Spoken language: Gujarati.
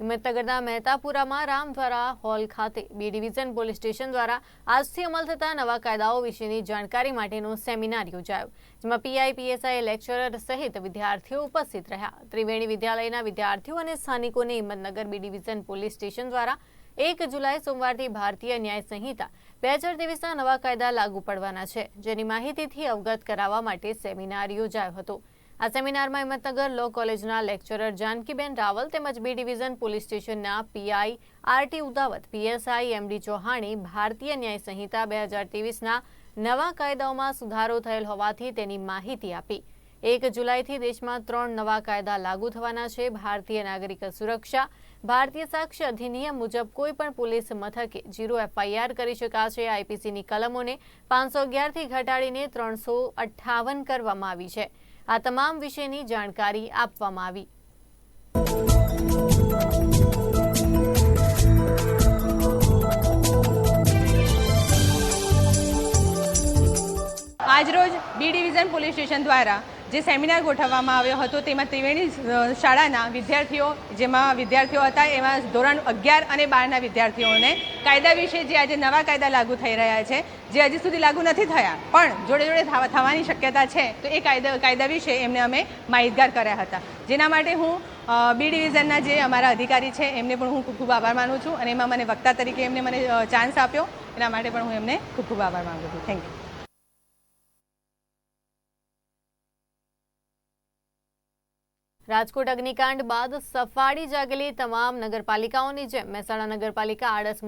હિંમતનગરના મહેતાપુરામાં રામદ્વારા હોલ ખાતે બી ડિવિઝન પોલીસ સ્ટેશન દ્વારા આજથી અમલ થતા નવા કાયદાઓ વિશેની જાણકારી માટેનો સેમિનાર યોજાયો, જેમાં પીઆઈ, પીએસઆઈ, લેક્ચરર સહિત વિદ્યાર્થીઓ ઉપસ્થિત રહ્યા. ત્રિવેણી વિદ્યાલયના વિદ્યાર્થીઓ અને સ્થાનિકોને Himmatnagar B division police station દ્વારા એક જુલાઈ સોમવારથી ભારતીય ન્યાય સંહિતા બે હજાર ત્રેવીસના નવા કાયદા લાગુ પડવાના છે, જેની માહિતીથી અવગત કરાવવા માટે સેમિનાર યોજાયો હતો. આ સેમિનારમાં હિંમતનગર લો કોલેજના લેક્ચરર જાનકીબેન રાવલ તેમજ બી ડિવિઝન પોલીસ સ્ટેશનના PI RT Udavat PSI MD ચૌહાણે ભારતીય ન્યાય સંહિતા બે હજાર ત્રેવીસના નવા કાયદાઓમાં સુધારો થયેલ હોવાથી તેની માહિતી આપી. એક જુલાઈથી દેશમાં ત્રણ નવા કાયદા લાગુ થવાના છે. ભારતીય નાગરિક સુરક્ષા, ભારતીય સાક્ષ્ય અધિનિયમ મુજબ કોઈપણ પોલીસ મથકે જીરો એફઆઈઆર કરી શકાશે. આઈપીસીની કલમોને પાંચસો અગિયારથી ઘટાડીને ત્રણસો અઠ્ઠાવન કરવામાં આવી છે. આ તમામ વિશેની જાણકારી આપવામાં આવી. આજરોજ બી ડિવિઝન પોલીસ સ્ટેશન દ્વારા જે સેમિનાર ગોઠવવામાં આવ્યો હતો, તેમાં ત્રિવેણી શાળાના વિદ્યાર્થીઓ, જેમાં વિદ્યાર્થીઓ હતા, એમાં ધોરણ અગિયાર અને બારના વિદ્યાર્થીઓને કાયદા વિશે જે આજે નવા કાયદા લાગુ થઈ રહ્યા છે, જે હજી સુધી લાગુ નથી થયા, પણ જોડે જોડે થવાની શક્યતા છે, તો એ કાયદા કાયદા વિશે એમને અમે માહિતગાર કર્યા હતા. જેના માટે હું બી ડિવિઝનના જે અમારા અધિકારી છે, એમને પણ હું ખૂબ ખૂબ આભાર માનું છું અને એમાં મને વક્તા તરીકે એમને મને ચાન્સ આપ્યો, એના માટે પણ હું એમને ખૂબ ખૂબ આભાર માનું છું. થેન્ક યુ રાજકોટ અગ્નિકાંડ બાદ સફાળી જાગેલી તમામ નગરપાલિકાઓની જેમ મહેસાણા નગરપાલિકા આડસ